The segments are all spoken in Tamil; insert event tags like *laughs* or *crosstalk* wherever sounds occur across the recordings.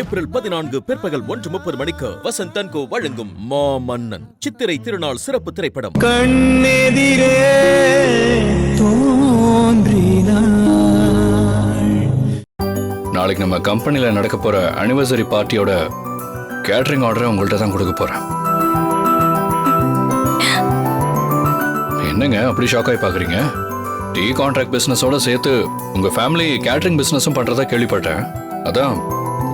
ஏப்ரல் பதினான்கு பிற்பகல் ஒன்று முப்பது மணிக்கு வசந்த் தன்கோ வழங்கும் மாமன்னன். சித்திரை திருநாள் சிறப்பு திரைப்படம். கண்ணெதிரே நாளைக்கு நம்ம கம்பெனியில் நடக்க போற அனிவர்சரி பார்ட்டியோட கேட்டரிங் ஆர்டரை உங்கள்கிட்ட தான் கொடுக்க போறேன். என்னங்க அப்படி ஷாக் ஆகி பாக்குறீங்க டீ கான்ட்ராக்ட் பிசினஸோட சேர்த்து உங்க ஃபேமிலி கேட்டரிங் பிசினஸும் பண்றதா கேள்விப்பட்டேன். அதான்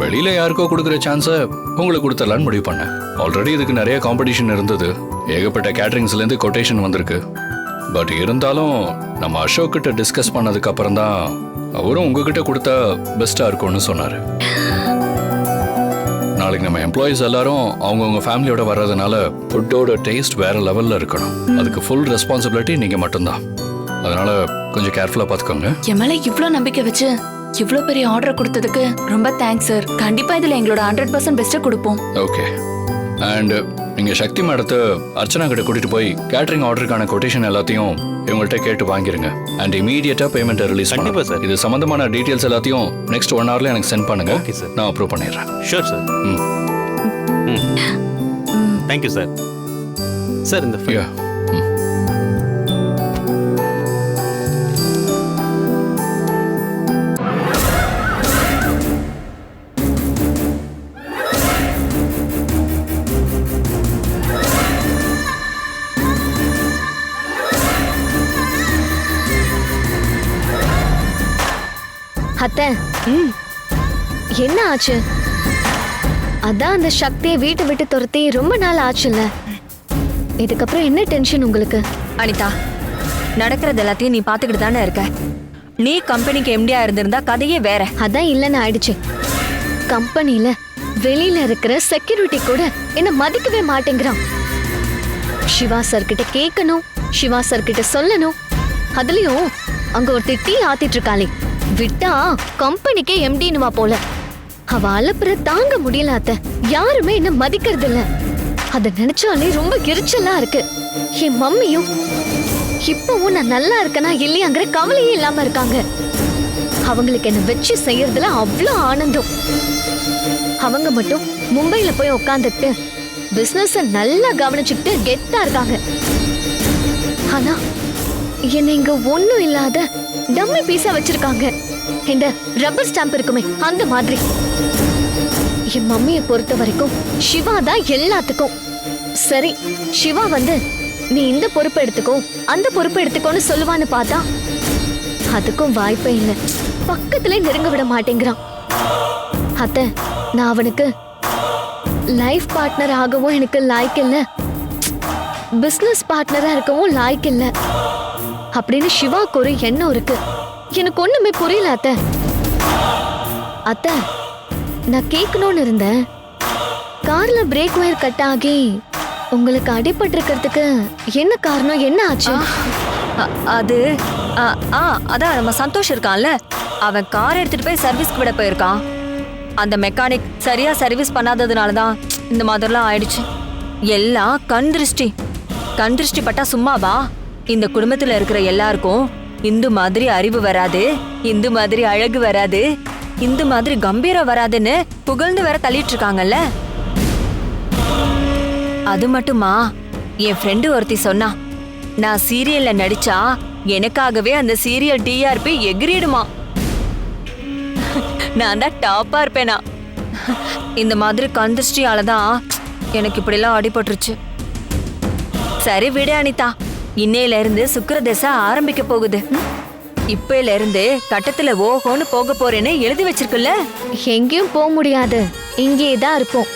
வெளியில யாருக்கோ கொடுக்குற சான்ஸை உங்களுக்கு கொடுத்துடலான்னு முடிவு பண்ணேன். ஆல்ரெடி இதுக்கு நிறைய காம்படிஷன் இருந்தது. ஏகப்பட்ட கேட்டரிங்ஸ்ல இருந்து கொட்டேஷன் வந்திருக்கு. பட் இருந்தாலும் நம்ம அசோக் கிட்ட டிஸ்கஸ் பண்ணதுக்கு அப்புறம் தான் அவரும் உங்ககிட்ட கொடுத்தா பெஸ்டா இருக்கும்னு சொன்னாரு. நாளைக்கு நம்ம எம்ப்ளாயிஸ் எல்லாரும் அவங்கவுங்க ஃபேமிலியோட வர்றதுனால ஃபுட்டோட டேஸ்ட் வேற லெவல்ல இருக்கணும். அதுக்கு ஃபுல் ரெஸ்பான்சிபிலிட்டி நீங்க மட்டும்தான். அதனால கொஞ்சம் கேர்ஃபுல்லா பாத்துக்கோங்க என் மேலே இவ்வளோ நம்பிக்கை வச்சு இவ்ளோ பெரிய ஆர்டர் கொடுத்ததுக்கு ரொம்ப தேங்க்ஸ் சார் கண்டிப்பா இதுல எங்களோட ஹண்ட்ரட் பர்சன்ட் பெஸ்ட்டை கொடுப்போம். ஓகே அண்ட் நீங்க சக்தி மேடத்தை அர்ச்சனா கிட்ட கூட்டிட்டு போய் கேட்டரிங் ஆர்டருக்கான கொட்டேஷன் எல்லாத்தையும் இவங்கள்ட்ட கேட்டு வாங்கிருங்க. அண்ட் இமீடியட்டா பேமெண்ட் ரிலீஸ் கண்டிப்பா, sir. இது சம்பந்தமான டீடைல்ஸ் எல்லாத்தையும் நெக்ஸ்ட் ஒன் ஹவர்ல எனக்கு சென்ட் பண்ணுங்க. Okay, sir. நான் அப்ரூவ் பண்ணிடுறேன். ஷூர் சார் ம். தேங்க்யூ சார் சார் இந்த அத்தை. என்ன ஆச்சு? அதான் அந்த சக்தியை வீட்டை விட்டு துரத்தி ரொம்ப நாள் ஆச்சுல்ல. இதுக்கப்புறம் என்ன டென்ஷன் உங்களுக்கு? அனிதா நடக்கிறது எல்லாத்தையும் நீ பாத்துக்கிட்டு தானே இருக்க? நீ கம்பெனிக்கு எம்டியா இருந்திருந்தா கதையே வேற. அதான் இல்லைன்னு ஆயிடுச்சு. கம்பெனில வெளியில இருக்கிற செக்யூரிட்டி கூட என்ன மதிக்கவே மாட்டேங்கிறான். சிவா சார் கிட்ட கேட்கணும் சிவா சார் கிட்ட சொல்லணும். அதுலயும் அங்க ஒரு டீ ஆத்திட்டு இருக்காளே. விட்டா கம்பெனிக்கே எம்டினுவா போல. அவ அலப்புற தாங்க முடியல அத்த. யாருமே என்ன மதிக்கிறது இல்ல அத நினைச்சாலே ரொம்ப எரிச்சலா இருக்கு. என் மம்மியும் இப்பவும் நான் நல்லா இருக்கனா இல்லையாங்கிற கவலையே இல்லாம இருக்காங்க. அவங்களுக்கு என்ன வச்சு செய்யறதுல அவ்வளோ ஆனந்தம். அவங்க மட்டும் மும்பைல போய் உட்காந்துட்டு பிசினஸ் நல்லா கவனிச்சுக்கிட்டு கெத்தா இருக்காங்க. ஆனா என்ன இங்க ஒண்ணும் இல்லாத டம்மி பீஸா வச்சிருக்காங்க. இந்த ரப்பர் ஸ்டாம்ப் இருக்குமே அந்த மாதிரி. என் மம்மியை பொறுத்த வரைக்கும் சிவா தான் எல்லாத்துக்கும். சரி சிவா வந்து நீ இந்த பொறுப்பு எடுத்துக்கோ அந்த பொறுப்பு எடுத்துக்கோன்னு சொல்லுவான்னு பார்த்தா அதுக்கும் வாய்ப்பே இல்லை. பக்கத்துல நெருங்க விட மாட்டேங்கிறான். அத்தை நான் அவனுக்கு லைஃப் பார்ட்னர் ஆகவும் எனக்கு லாய்க்கு இல்லை பிஸ்னஸ் பார்ட்னராக இருக்கவும் லாய்க்கு இல்லை அப்படின்னு சிவாக்கு ஒரு எண்ணம் இருக்கு. எனக்கு ஒண்ணுமே புரியல அத்தை. அத்தை நான் கேட்கணும்னு இருந்தேன். கார்ல பிரேக் ஒயர் கட் ஆகி உங்களுக்கு அடிபட்டிருக்கிறதுக்கு என்ன காரணம் என்ன ஆச்சு? அது ஆ அதான் நம்ம சந்தோஷ் இருக்கான்ல. அவன் கார் எடுத்துட்டு போய் சர்வீஸ்க்கு விட போயிருக்கான். அந்த மெக்கானிக் சரியா சர்வீஸ் பண்ணாததுனால தான் இந்த மாதிரிலாம் ஆயிடுச்சு. எல்லாம் கண் திருஷ்டி. கண் திருஷ்டி பட்டா சும்மாவா? இந்த குடும்பத்துல இருக்கிற எல்லாருக்கும் இந்து மாதிரி அறிவு வராது இந்து மாதிரி அழகு வராது இந்து மாதிரி கம்பீரம் வராதுன்னு புகழ்ந்து வேற தள்ளிட்டு இருக்காங்கல்ல அது மட்டுமா? என் ஃப்ரெண்டு ஒருத்தி சொன்னா நான் சீரியல்ல நடிச்சா எனக்காகவே அந்த சீரியல் டிஆர்பி எகிரிடுமா? *laughs* நான் தான் டாப்பா இருப்பேனா? இந்த மாதிரி கந்திருஷ்டியால தான் எனக்கு இப்படிலாம் அடிபட்டுருச்சு சரி விடு அனிதா. இன்னையில இருந்து சுக்கிர தசை ஆரம்பிக்க போகுது. இப்பையில இருந்து கட்டத்துல ஓஹோன்னு போக போறேன்னு எழுதி வச்சிருக்குல்ல? எங்கேயும் போக முடியாது. இங்கேயே தான் இருப்போம்.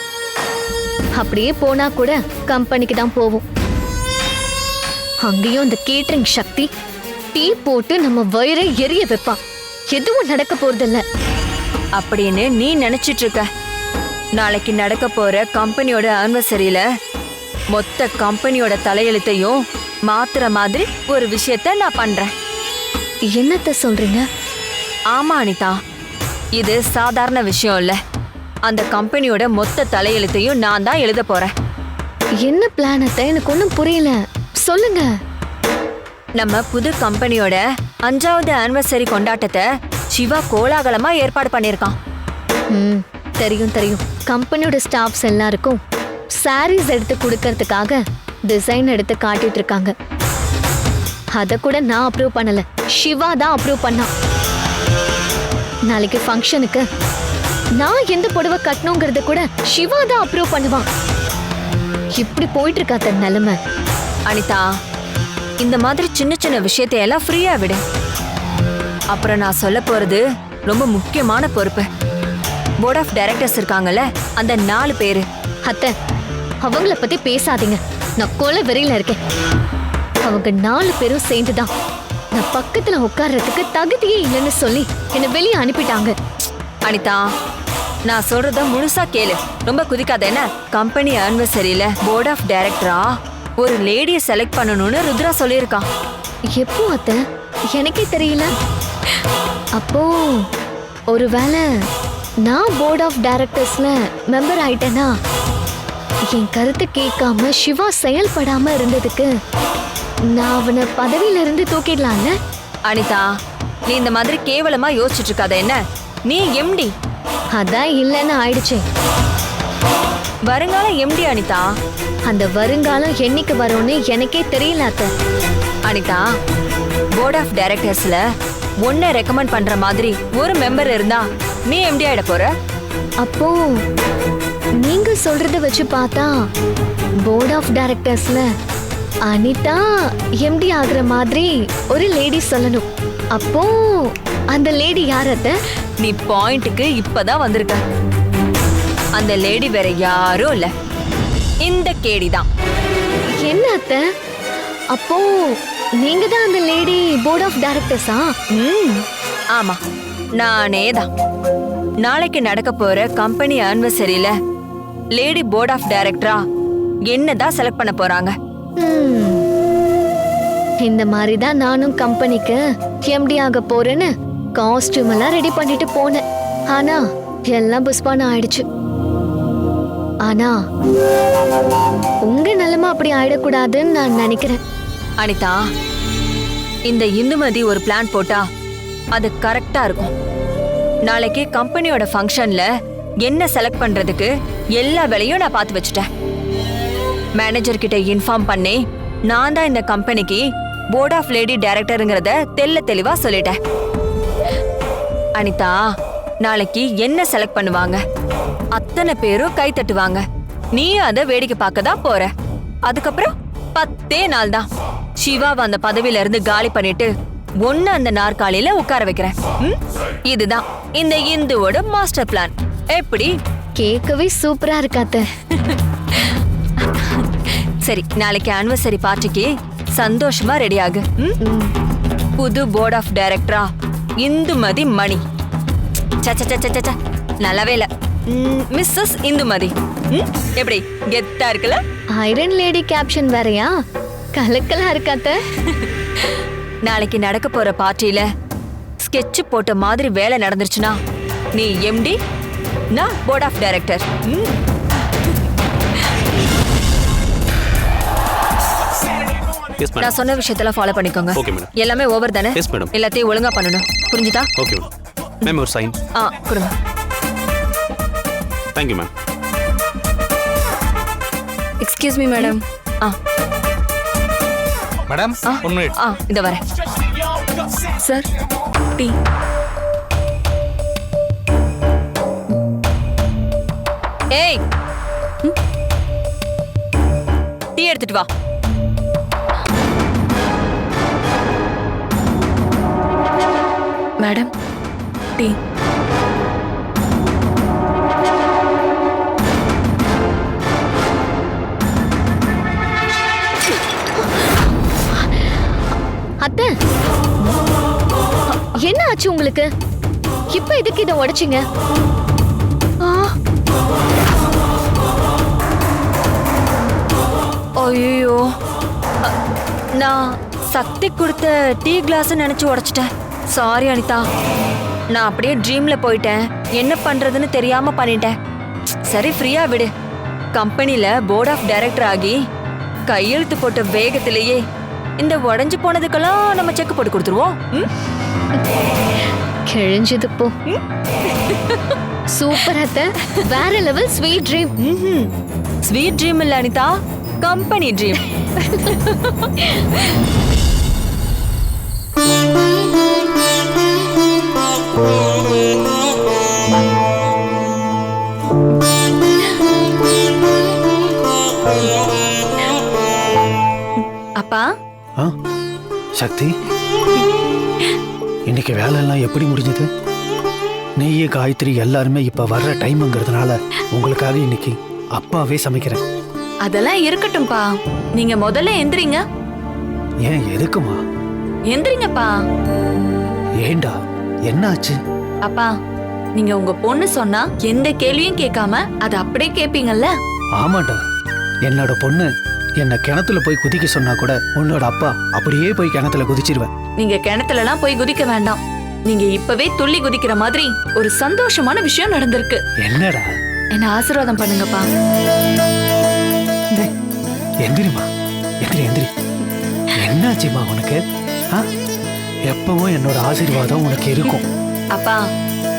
அப்படியே போனா கூட கம்பெனிக்கு தான் போவோம். அங்கேயும் அந்த கேட்டரிங் சக்தி டீ போட்டு நம்ம வயிறை எரிய வைப்பான். எதுவும் நடக்க போறதில்ல. அப்படின்னு நீ நினைச்சிட்டு இருக்க. நாளைக்கு நடக்க போற கம்பெனியோட ஆனிவர்சரியில மொத்த கம்பெனியோட தலையெழுத்தையும் மாத்துற மாதிரி ஒரு விஷயத்த நான் பண்றேன். என்னத்த சொல்றீங்க? ஆமா அனிதா. இது சாதாரண விஷயம் இல்ல. அந்த கம்பெனியோட மொத்த தலையெழுத்தையும் நான் தான் எழுத போறேன். என்ன பிளானத்தை எனக்கு ஒன்றும் புரியல. சொல்லுங்க. நம்ம புது கம்பெனியோட அஞ்சாவது ஆனிவர்சரி கொண்டாட்டத்தை சிவா கோலாகலமா ஏற்பாடு பண்ணியிருக்கான். ம் தெரியும் தெரியும். கம்பெனியோட ஸ்டாஃப்ஸ் எல்லாருக்கும் சாரீஸ் எடுத்து கொடுக்கறதுக்காக டிசைன் எடுத்து காட்டிட்டு இருக்காங்க அத கூட நான் அப்ரூவ் பண்ணல. சிவா தான் அப்ரூவ் பண்ணான் நாளைக்கு ஃபங்க்ஷனுக்கு நான் எந்த புடவை கட்டணுங்கிறத கூட சிவா தான் அப்ரூவ் பண்ணுவான் இப்படி போயிட்டு இருக்கா தன் நிலைமை. அனிதா இந்த மாதிரி சின்ன சின்ன விஷயத்தை எல்லாம் ஃப்ரீயா விடு. அப்புறம் நான் சொல்ல போறது ரொம்ப முக்கியமான பொறுப்பு. போர்ட் ஆஃப் டைரக்டர்ஸ் இருக்காங்கல்ல அந்த நாலு பேரு. அத்தை அவங்கள பத்தி பேசாதீங்க. நான் கொலை வெறியில இருக்கேன். அவங்க நாலு பேரும் சேர்ந்துதான். நான் பக்கத்துல உட்கார்றதுக்கு தகுதியே இல்லைன்னு சொல்லி என்னை வெளியே அனுப்பிட்டாங்க. அனிதா நான் சொல்றத முழுசா கேளு. ரொம்ப குதிக்காத என்ன? கம்பெனி ஆனிவர்சரியில போர்ட் ஆஃப் டைரக்டரா? ஒரு லேடிய செலக்ட் பண்ணணும்னு ருத்ரா சொல்லியிருக்கான் எப்போ அத்தை? எனக்கே தெரியல. அப்போ ஒருவேளை நான் போர்ட் ஆஃப் டைரக்டர்ஸ்ல மெம்பர் ஆயிட்டேனா? என் கருத்தை கேட்காம சிவா செயல்படாம இருந்ததுக்கு நான் அவனை பதவியில இருந்து தூக்கிடலாம்ல? அனிதா நீ இந்த மாதிரி கேவலமா யோசிச்சுட்டு இருக்காத என்ன? நீ எம்டி? அதான் இல்லைன்னு ஆயிடுச்சே. வருங்கால எம்டி அனிதா? அந்த வருங்காலம் என்னைக்கு வரும்னு எனக்கே தெரியல அத்தை. அனிதா போர்ட் ஆஃப் டைரக்டர்ஸ்ல உன்னை ரெக்கமெண்ட் பண்ற மாதிரி ஒரு மெம்பர் இருந்தா நீ எம்டி ஆயிட போற? அப்போ நீங்க சொல்றத வச்சு பார்த்தா போர்ட் ஆஃப் டைரக்டர்ஸ்ல அனிதா எம்டி ஆகுற மாதிரி ஒரு லேடி சொல்லணும். அப்போ அந்த லேடி யார் அத்தை நீ பாயிண்ட்டுக்கு இப்பதான் வந்திருக்க. அந்த லேடி வேற யாரும் இல்ல. இந்த கேடி தான். என்ன அத்தை அப்போ நீங்க தான் அந்த லேடி போர்ட் ஆஃப் டைரக்டர்ஸா ம். ஆமா. நானே தான். நாளைக்கு நடக்க போற கம்பெனி ஆனிவர்சரியில லேடி போர்ட் ஆஃப் டைரக்டரா? என்னதான் செலக்ட் பண்ண போறாங்க. இந்த மாதிரி தான் நானும் கம்பெனிக்கு எம்டி ஆக போறேன்னு காஸ்டியூம் எல்லாம் ரெடி பண்ணிட்டு போனேன். ஆனா எல்லாம் புஷ்பான ஆயிடுச்சு. ஆனா உங்க நிலைமை அப்படி ஆயிடக்கூடாதுன்னு நான் நினைக்கிறேன். அனிதா இந்த இந்துமதி ஒரு பிளான் போட்டா அது கரெக்டா இருக்கும். நாளைக்கு கம்பெனியோட ஃபங்க்ஷன்ல என்ன செலக்ட் பண்றதுக்கு எல்லா வேலையும் நான் பார்த்து வச்சுட்டேன். மேனேஜர் கிட்ட இன்ஃபார்ம் பண்ணி நான் தான் இந்த கம்பெனிக்கு போர்ட் ஆஃப் லேடி டைரக்டருங்கிறத தெல்ல தெளிவா சொல்லிட்டேன். அனிதா நாளைக்கு என்ன செலக்ட் பண்ணுவாங்க? அத்தனை பேரும் கை தட்டுவாங்க. நீ அதை வேடிக்கை பார்க்க தான் போற. அதுக்கப்புறம் பத்தே நாள் தான். சிவாவை அந்த பதவியில இருந்து காலி பண்ணிட்டு ஒன்னு அந்த நாற்காலியில உட்கார வைக்கிறேன்? இதுதான். இந்த இந்துவோட மாஸ்டர் பிளான் எப்படி? கேட்கவே சூப்பரா இருக்காத்த *laughs* சரி நாளைக்கு ஆனிவர்சரி பார்ட்டிக்கு சந்தோஷமா ரெடி ஆகு? புது போர்ட் ஆஃப் டைரக்டரா இந்துமதி மணி. நல்லாவே இல்ல. மிஸ்ஸஸ் இந்துமதி? எப்படி? கெத்தா இருக்குல்ல? ஐரன் லேடி கேப்ஷன் வேறயா? கலக்கலா இருக்காத்த *laughs* நாளைக்கு நடக்க போற பார்ட்டியில ஸ்கெட்ச் போட்ட மாதிரி வேலை நடந்துருச்சுன்னா நீ எம்டி நான் போர்ட் ஆஃப் டைரக்டர் நான் சொன்ன விஷயத்தெல்லாம் ஃபாலோ பண்ணிக்கோங்க. எல்லாமே ஓவர் தானே. எல்லாத்தையும் ஒழுங்கா பண்ணணும். புரிஞ்சுதா? ஓகே மேம் மேம் ஒரு சைன் ஆ கொடுங்க. Thank you ma'am excuse me madam ah. Madam ஆ. ஒன் மினிட் ஆ இந்த வரேன் சார் டீ ஏய்? டீ எடுத்துட்டு வா மேடம் டீ ஆச்சு உங்களுக்கு? இப்ப எதுக்கு இதை உடைச்சிங்க? ஐயோ நான் சக்தி கொடுத்த டீ கிளாஸ் நினைச்சு உடைச்சிட்டேன். சாரி அனிதா. நான் அப்படியே ட்ரீம்ல போயிட்டேன். என்ன பண்றதுன்னு தெரியாம பண்ணிட்டேன். சரி ஃப்ரீயா விடு. கம்பெனில போர்ட் ஆஃப் டைரக்டர் ஆகி கையெழுத்து போட்ட வேகத்திலேயே இந்த உடஞ்சு போனதுக்கெல்லாம் நம்ம செக் போட்டு கொடுத்துருவோம். ம்? கிழிஞ்சது போ சூப்பர் அத்தை வேற level sweet dream sweet dream இல்ல அனிதா கம்பெனி ட்ரீம் அப்பா சக்தி இன்னைக்கு வேலையெல்லாம் எப்படி முடிஞ்சது? நெய்ய காயத்ரி எல்லாருமே இப்ப வர்ற டைம்ங்கிறதுனால உங்களுக்காக இன்னைக்கு அப்பாவே சமைக்கிறேன். அதெல்லாம் இருக்கட்டும்பா நீங்க முதல்ல எந்திரிங்க. ஏன் எதுக்குமா? எந்திரிங்கப்பா. ஏண்டா? என்னாச்சு? அப்பா நீங்க உங்க பொண்ணு சொன்னா எந்த கேள்வியும் கேட்காம அதை அப்படியே கேப்பீங்கல்ல? ஆமாண்டா. என்னோட பொண்ணு என்ன கிணத்துல போய் குதிக்க சொன்னா கூட உன்னோட அப்பா அப்படியே போய் கிணத்துல குதிச்சிருவேன் நீங்க கிணத்துல எல்லாம் போய் குதிக்க வேண்டாம். நீங்க இப்பவே துள்ளி குதிக்கிற மாதிரி ஒரு சந்தோஷமான விஷயம் நடந்திருக்கு. என்னடா? என்ன ஆசீர்வாதம் பண்ணுங்கப்பா. டேய், எந்திரிம்மா. எந்திரி எந்திரி. என்னாச்சுமா உனக்கு? எப்பவும் என்னோட ஆசீர்வாதம் உனக்கு இருக்கும். அப்பா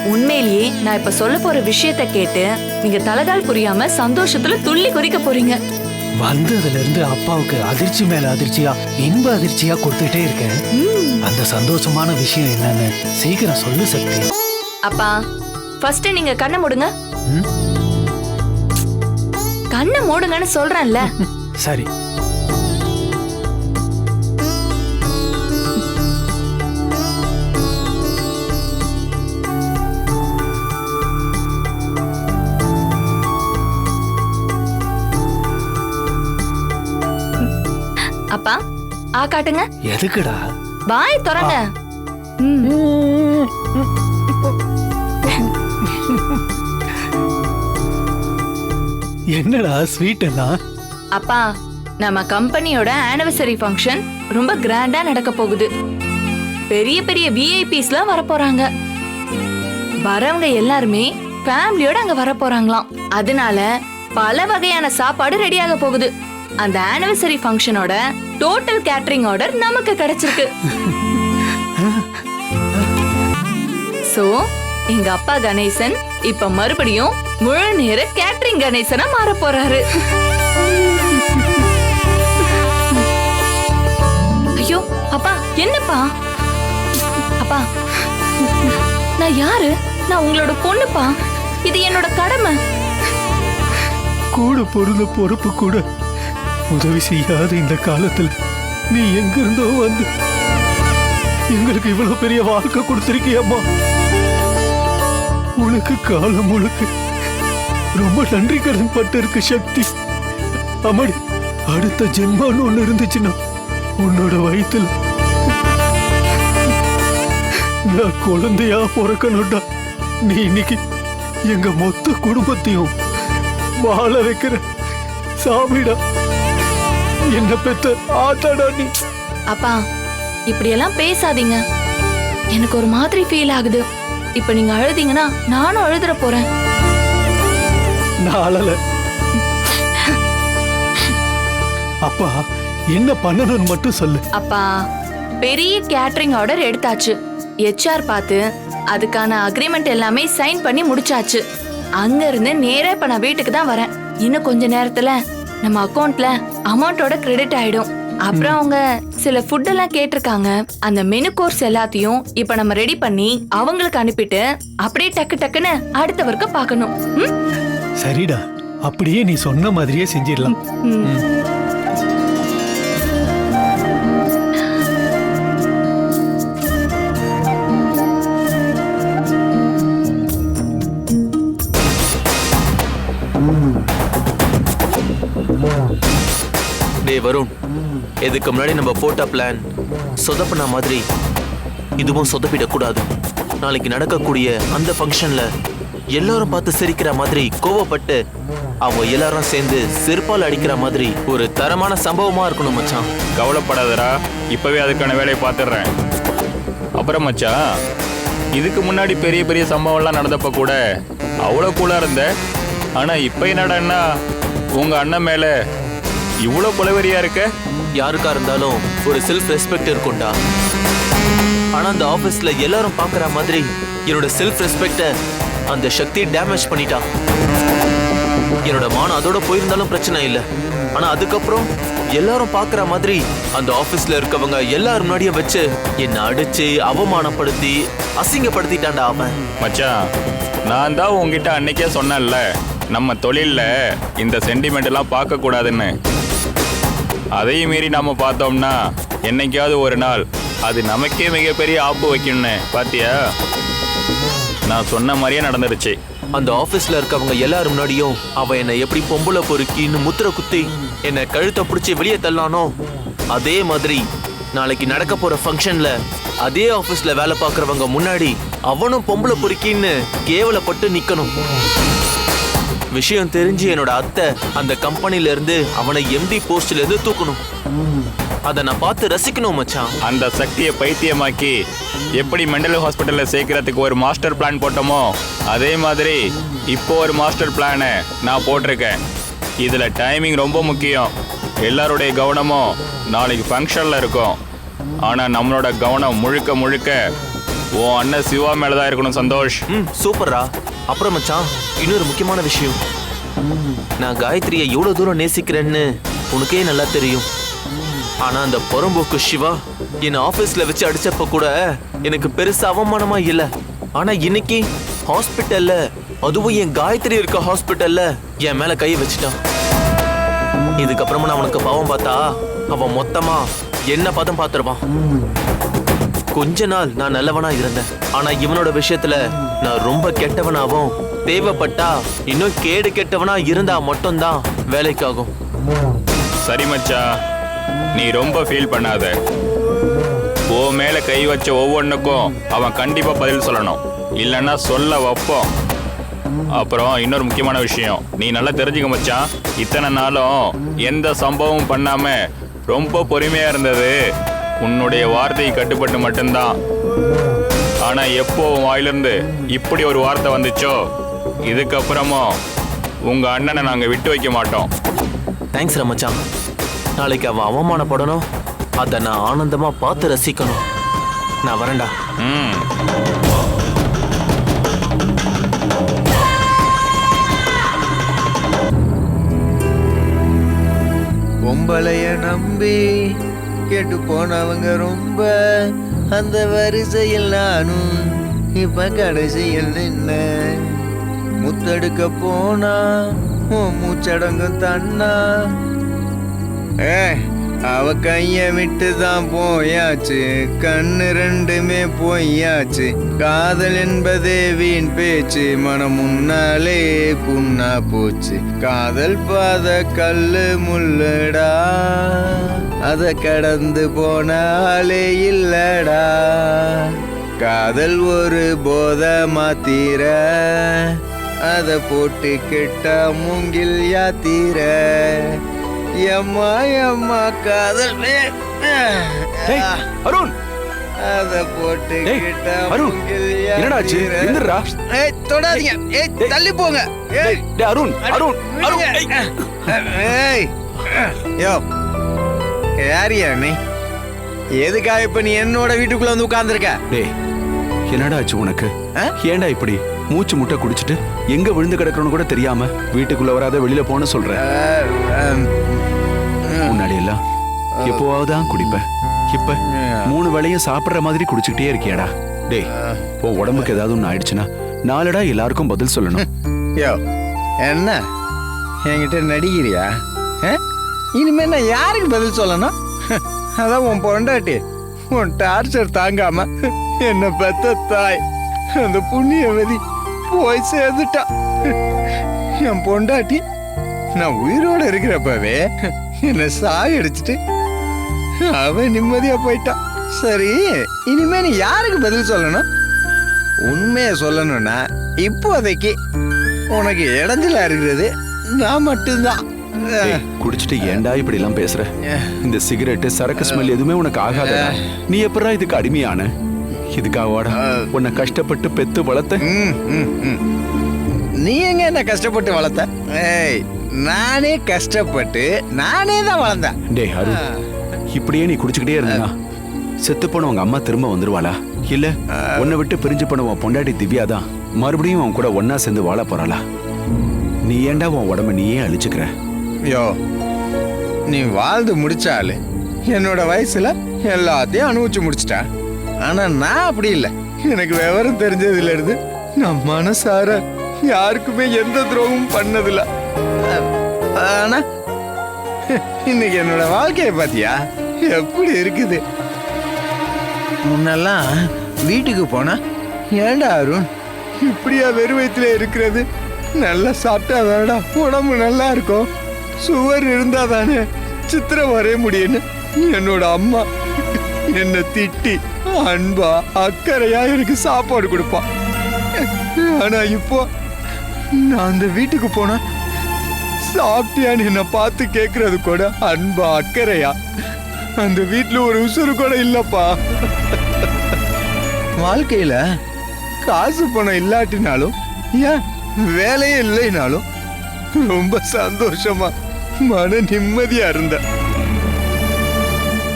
உண்மையிலேயே நான் இப்ப சொல்ல போற விஷயத்த கேட்டு நீங்க தலகால் புரியாம சந்தோஷத்துல துள்ளி குதிக்க போறீங்க. வந்ததுல இருந்து அப்பாவுக்கு அதிர்ச்சி மேல அதிர்ச்சியா இன்ப அதிர்ச்சியா கொடுத்துட்டே இருக்கேன். அந்த சந்தோஷமான விஷயம் என்னன்னு சீக்கிரம் சொல்லு சக்தி. அப்பா ஃபர்ஸ்ட் நீங்க கண்ணை மூடுங்க? கண்ணை மூடுங்கன்னு சொல்றேன்ல. சரி. காட்டுங்க. எதுக்குடா? வாய் திறங்க. என்னடா ஸ்வீட் எல்லாம் அப்பா நம்ம கம்பெனியோட ஆனிவர்சரி ஃபங்க்ஷன் ரொம்ப கிராண்டா நடக்க போகுது. பெரிய பெரிய விஐபிஸ்லாம் வர போறாங்க வரவங்க எல்லாருமே ஃபேமிலியோட அங்க வர போறாங்களாம் அதனால பல வகையான சாப்பாடு ரெடியாக போகுது. அந்த ஆனிவர்சரி ஃபங்க்ஷனோட டோட்டல் கேட்டரிங் ஆர்டர் நமக்கு கிடைச்சிருக்கு. சோ எங்க அப்பா கணேசன் இப்ப மறுபடியும் முழு நேர கேட்டரிங் கணேசனா மாற போறாரு. ஐயோ அப்பா என்னப்பா? அப்பா நான் யாரு? நான் உங்களோட பொண்ணுப்பா. இது என்னோட கடமை. கூட பொருந்த பொறுப்பு கூட உதவி செய்யாத இந்த காலத்துல நீ எங்க இருந்தோ வந்து எங்களுக்கு இவ்வளவு பெரிய வாழ்க்கை கொடுத்திருக்கியம்மா. உனக்கு காலம் முழுக்க ரொம்ப நன்றி கடன் பட்டு இருக்கு சக்தி. அம்மாடி அடுத்த ஜென்மான்னு ஒண்ணு இருந்துச்சுன்னா உன்னோட வயித்துல நான் குழந்தையா பிறக்கணும்டா. நீ இன்னைக்கு எங்க மொத்த குடும்பத்தையும் வாழ வைக்கிற சாமிடா. என்ன பெத்த ஆத்தாடா நீ. அப்பா இப்படியெல்லாம் பேசாதீங்க. எனக்கு ஒரு மாதிரி ஃபீல் ஆகுது. இப்ப நீங்க அழுதீங்கன்னா நானும் அழுதுற போறேன். நான் அழல. அப்பா என்ன பண்ணணும்னு மட்டும் சொல்லு. அப்பா பெரிய கேட்டரிங் ஆர்டர் எடுத்தாச்சு. ஹெச்ஆர் பார்த்து அதுக்கான அக்ரிமெண்ட் எல்லாமே சைன் பண்ணி முடிச்சாச்சு. அங்க இருந்து நேரா இப்ப நான் வீட்டுக்கு தான் வரேன். இன்னும் கொஞ்ச நேரத்துல நம்ம அக்கவுண்ட்ல அமௌண்ட்டோட கிரெடிட் ஆயிடும். அப்புறம் அவங்க சில ஃபுட் எல்லாம் கேட்டிருக்காங்க. அந்த மெனு கோர்ஸ் எல்லாத்தையும் இப்ப நம்ம ரெடி பண்ணி அவங்களுக்கு அனுப்பிட்டு அப்படியே டக்கு டக்குன்னு அடுத்த ஒர்க்க பார்க்கணும்? சரிடா. அப்படியே நீ சொன்ன மாதிரியே செஞ்சிடலாம். டே வரும் இதுக்கு முன்னாடி நம்ம போட்ட பிளான் சொதப்பின மாதிரி இதுவும் சொதப்பிடக்கூடாது. நாளைக்கு நடக்கக்கூடிய அந்த ஃபங்க்ஷன்ல எல்லாரும் பார்த்து சிரிக்கிற மாதிரி கோவப்பட்டு அவங்க எல்லாரும் சேர்ந்து செருப்பால் அடிக்கிற மாதிரி ஒரு தரமான சம்பவமா இருக்கணும் மச்சான். கவலைப்படாதடா. இப்பவே அதுக்கான வேலையை பார்த்துடுறேன். அப்புறம் மச்சான் இதுக்கு முன்னாடி பெரிய பெரிய சம்பவம்லாம் நடந்தப்ப கூட அவ்வளோ கூலாக இருந்த ஆனா இப்போ என்னடான்னா உங்க அண்ணன் மேல இவ்வளோ கொலவெறியா இருக்க? யாருக்கா இருந்தாலும் ஒரு செல்ஃப் ரெஸ்பெக்ட் இருக்கும்டா. ஆனா அந்த ஆபீஸ்ல எல்லாரும் பார்க்குற மாதிரி என்னோட செல்ஃப் ரெஸ்பெக்ட அந்த சக்தியை டேமேஜ் பண்ணிட்டா. என்னோட மானம் அதோட போயிருந்தாலும் பிரச்சனை இல்லை. ஆனா அதுக்கப்புறம் எல்லாரும் பாக்குற மாதிரி அந்த ஆபீஸ்ல இருக்கவங்க எல்லாரும் முன்னாடியும் வச்சு என்னை அடிச்சு அவமானப்படுத்தி அசிங்கப்படுத்திட்டான்டா அவன். மச்சான் நான் தான் உங்ககிட்ட அன்னைக்கே சொன்னேன்ல நம்ம தொழில்ல இந்த சென்டிமெண்ட் எல்லாம் பார்க்க கூடாதுன்னு அதையும் மீறி நாம பார்த்தோம்னா என்னைக்காவது ஒரு நாள் அது நமக்கே மிகப்பெரிய ஆப்பு வைக்கணும்னு பாத்தியா? நான் சொன்ன மாதிரியே நடந்துருச்சு அந்த ஆபீஸ்ல இருக்கவங்க எல்லாரும் முன்னாடியும் அவன் என்னை எப்படி பொம்பளை பொறுக்கின்னு முத்திர குத்தி என்னை கழுத்தை பிடிச்சி வெளியே தள்ளானோ அதே மாதிரி நாளைக்கு நடக்க போற ஃபங்க்ஷன்ல அதே ஆபீஸ்ல வேலை பார்க்கறவங்க முன்னாடி அவனும் பொம்பளை பொறுக்கின்னு கேவலப்பட்டு நிக்கணும். விஷயம் தெரிஞ்சு என்னோட அத்தை அந்த கம்பெனில இருந்து அவனை எம்டி போஸ்ட்ல இருந்து தூக்கணும். அதை நான் பார்த்து ரசிக்கணும் மச்சான். அந்த சக்தியை பைத்தியமாக்கி எப்படி மெண்டல் ஹாஸ்பிட்டல்ல சேர்க்கறதுக்கு ஒரு மாஸ்டர் பிளான் போட்டோமோ அதே மாதிரி இப்போ ஒரு மாஸ்டர் பிளானை நான் போட்டிருக்கேன். இதுல டைமிங் ரொம்ப முக்கியம். எல்லாருடைய கவனமும் நாளைக்கு ஃபங்க்ஷனில் இருக்கும். ஆனால் நம்மளோட கவனம் முழுக்க முழுக்க உன் அண்ணன் சிவா மேல தான் இருக்கணும் சந்தோஷ். ம் சூப்பர்ரா. அப்புறம் மச்சான் இன்னொரு முக்கியமான விஷயம். நான் காயத்ரியை இவ்வளோ தூரம் நேசிக்கிறேன்னு உனக்கே நல்லா தெரியும். ஆனா அந்த புறம்போக்கு சிவா என் ஆபீஸ்ல வச்சு அடிச்சப்ப கூட எனக்கு பெருசா அவமானமா இல்ல. ஆனா இன்னைக்கு ஹாஸ்பிட்டல்ல அதுவும் என் காயத்ரி இருக்க ஹாஸ்பிட்டல்ல என் மேல கை வச்சுட்டான். இதுக்கப்புறமா நான் அவனுக்கு பாவம் பார்த்தா அவன் மொத்தமா என்ன பதம் பார்த்துருவான். கொஞ்ச நாள் நான் நல்லவனா இருந்தேன். ஆனா இவனோட விஷயத்துல நான் ரொம்ப கெட்டவனாவும் தேவைப்பட்டா இன்னும் கேடு கெட்டவனா இருந்தா மட்டும்தான் வேலைக்காகும். சரி மச்சா நீ ரொம்ப ஃபீல் பண்ணாத. ஓ மேல கை வச்ச ஒவ்வொன்றுக்கும் அவன் கண்டிப்பா பதில் சொல்லணும். இல்லைன்னா சொல்ல வைப்போம். அப்புறம் இன்னொரு முக்கியமான விஷயம் நீ நல்லா தெரிஞ்சுக்க மச்சான் இத்தனை நாளும் எந்த சம்பவமும் பண்ணாம ரொம்ப பொறுமையா இருந்தது. உன்னுடைய வார்த்தையை கட்டுப்பட்டு மட்டும்தான். ஆனா எப்போ வாயிலிருந்து இப்படி ஒரு வார்த்தை வந்துச்சோ இதுக்கப்புறமும் உங்க அண்ணனை நாங்க விட்டு வைக்க மாட்டோம். தேங்க்ஸ் ரமச்சான் நாளைக்கு அவன் அவமானப்படணும். அதை நான் ஆனந்தமா பார்த்து ரசிக்கணும். நான் வரேன்டா. ம். பொம்பளைய நம்பி கெட்டு போனவங்க ரொம்ப அந்த வரிசையில் நானும் இப்ப கடைசியில் நின்ன. முத்தெடுக்க போனா உன் மூச்சடங்கும் தன்னா. ஏ அவ கைய விட்டு தான் போயாச்சு. கண்ணு ரெண்டுமே போயாச்சு காதல் என்பதே வீண் பேச்சு. மனம் முன்னாலே புண்ணா போச்சு. காதல் பாத கல்லு முள்ளடா. அத கடந்து போனாலே இல்லடா. காதல் ஒரு போத மாத்திர. அத போட்டு கெட்ட மூங்கில் யாத்தீர. எம்மா எம்மா காதல் அருண். அத போட்டு அருண், என்னடா ஆச்சு? எந்திர்றா. ஏய் தொடாதீங்க. ஏய் தள்ளி போங்க. ஏய். டேய் அருண் அருண் அருண் ஏய். யோ. யாரியா நீ? எதுக்காக இப்ப நீ என்னோட வீட்டுக்குள்ள வந்து உட்கார்ந்திருக்க? டேய் என்னடா ஆச்சு உனக்கு? ஏன்டா இப்படி? மூச்சு முட்டை குடிச்சிட்டு எங்க விழுந்து கிடக்குறோன்னு கூட தெரியாம வீட்டுக்குள்ள வராத வெளியில போன சொல்ற. முன்னாடி எல்லாம் எப்போவாவதான் குடிப்ப. இப்ப மூணு வேளையும் சாப்பிடுற மாதிரி குடிச்சுக்கிட்டே இருக்கியாடா. டேய் உன் உடம்புக்கு ஏதாவது ஒண்ணு ஆயிடுச்சுன்னா நாளடா எல்லாருக்கும் பதில் சொல்லணும். *laughs* யோ என்ன? என்கிட்ட நடிக்கிறியா? இனிமே நான் யாருக்கு பதில் சொல்லணும்? *laughs* அதான் உன் பொண்டாட்டி. உன் டார்ச்சர் தாங்காம என்ன பெத்த தாய். அந்த புண்ணியவதி போய் சேர்ந்துட்டா. *laughs* என் பொண்டாட்டி நான் உயிரோட இருக்கிறப்பவே என்ன சாய் அடிச்சிட்டு? அவன் நிம்மதியா போயிட்டான். சரி இனிமே நீ யாருக்கு பதில் சொல்லணும்? உண்மையை சொல்லணும்னா இப்போதைக்கு உனக்கு இடைஞ்சலா இருக்கிறது நான் மட்டும்தான். குடிச்சிட்டு ஏன்டா இப்படி எல்லாம் பேசுற? இந்த சிகரெட் சரக்கு ஸ்மெல் எதுவுமே உனக்கு ஆகாதடா. நீ எப்படா இதுக்கு அடிமையான? இதுக்காகவாடா உன்னை கஷ்டப்பட்டு பெத்து வளர்த்த. நீ எங்க என்ன கஷ்டப்பட்டு வளர்த்த? ஏய் நானே கஷ்டப்பட்டு நானே தான் வளர்ந்தேன். டேய் அருண் இப்படியே நீ குடிச்சுக்கிட்டே இருந்தா செத்து போன உங்க அம்மா திரும்ப வந்துருவாளா? இல்ல உன்னை விட்டு பிரிஞ்சு போன உன் பொண்டாட்டி திவ்யா தான் மறுபடியும் அவன் கூட ஒன்னா சேர்ந்து வாழ போறாளா? நீ ஏன்டா உன் உடம்ப நீயே அழிச்சுக்கிற? யோ நீ வாழ்ந்து முடிச்சாலு என்னோட வயசுல எல்லாத்தையும் அனுபவிச்சு முடிச்சிட்டா ஆனா நான் அப்படி இல்லை. எனக்கு விவரம் தெரிஞ்சதுல இருந்து நான் மனசார யாருக்குமே எந்த துரோகமும் பண்ணதில்ல. ஆனா இன்னைக்கு என்னோட வாழ்க்கைய பாத்தியா? எப்படி இருக்குது? முன்னெல்லாம் வீட்டுக்கு போனா ஏண்டா அருண் இப்படியா வெறும் வயிற்றுல இருக்கிறது? நல்லா சாப்பிட்டா தானடா உடம்பு நல்லா இருக்கும்? சுவர் இருந்தா தானே சித்திரம் வரைய முடியும்னு என்னோட அம்மா என்னை திட்டி அன்பா அக்கறையா எனக்கு சாப்பாடு கொடுப்பா. ஆனா இப்போ நான் அந்த வீட்டுக்கு போனா சாப்பிட்டியான்னு என்னை பார்த்து கேட்கறது கூட அன்பா அக்கறையா? அந்த வீட்டில் ஒரு உசுறு கூட இல்லப்பா. வாழ்க்கையில காசு பணம் இல்லாட்டினாலும் ஏன் வேலையே இல்லைனாலும் ரொம்ப சந்தோஷமா மன நிம்மதியா இருந்த.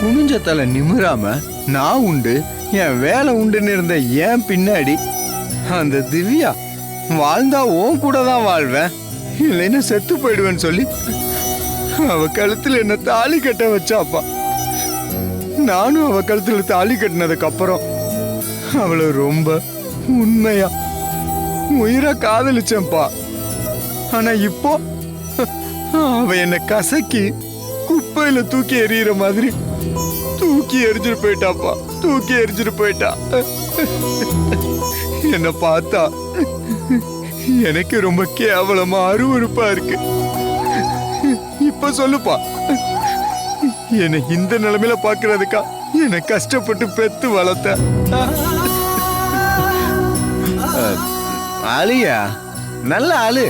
குனிஞ்ச தலை நிமிராம நான் உண்டு என் வேலை உண்டுன்னு இருந்த ஏன் பின்னாடி அந்த திவ்யா வாழ்ந்தா உன் கூட தான் வாழ்வேன். இல்லைன்னா செத்து போயிடுவேன்னு சொல்லி அவ கழுத்துல என்ன தாலி கட்ட வச்சாப்பா. நானும் அவ கழுத்துல தாலி கட்டினதுக்கு அப்புறம் அவளை ரொம்ப உண்மையா உயிரா காதலிச்சேன்ப்பா. ஆனா இப்போ அவ என்ன கசக்கி குப்பையில தூக்கி எறிகிற மாதிரி தூக்கி எரிஞ்சிட்டு போயிட்டாப்பா. தூக்கி எரிஞ்சிட்டு போயிட்டா. என்ன பார்த்தா எனக்கு ரொம்ப கேவலமா அருவருப்பா இருக்கு. இப்ப சொல்லுப்பா. என்னை இந்த நிலைமையில பாக்குறதுக்கா என்னை கஷ்டப்பட்டு பெத்து வளர்த்த. அழியா? நல்ல ஆளு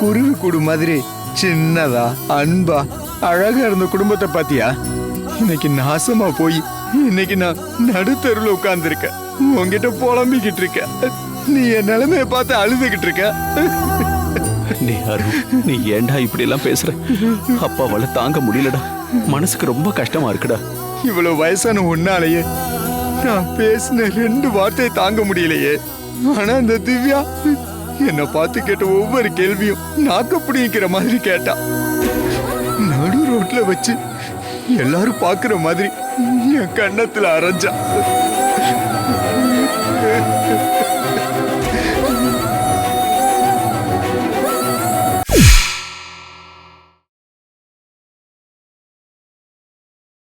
குருவி கூடு மாதிரி சின்னதா அன்பா அழகா இருந்த குடும்பத்தை பாத்தியா? இன்னைக்கு நாசமா போய் இன்னைக்கு நான் நடுத்தருல உட்கார்ந்துருக்கேன். உங்ககிட்ட புலம்பிக்கிட்டு இருக்கேன். நீ என் நிலைமைய பார்த்து அழுதுகிட்டு இருக்க. நீ அருண் நீ ஏன்டா இப்படி எல்லாம் பேசுற அப்பாவால தாங்க முடியலடா. மனசுக்கு ரொம்ப கஷ்டமா இருக்குடா. இவ்வளவு வயசான உன்னாலேயே நான் பேசின ரெண்டு வார்த்தையை தாங்க முடியலையே. ஆனா அந்த திவ்யா என்னை பார்த்து கேட்ட ஒவ்வொரு கேள்வியும் நாக்க பிடிக்கிற மாதிரி கேட்டா. நடு ரோட்ல வச்சு எல்லாரும் பாக்குற மாதிரி என் கண்ணத்துல அரைஞ்சா.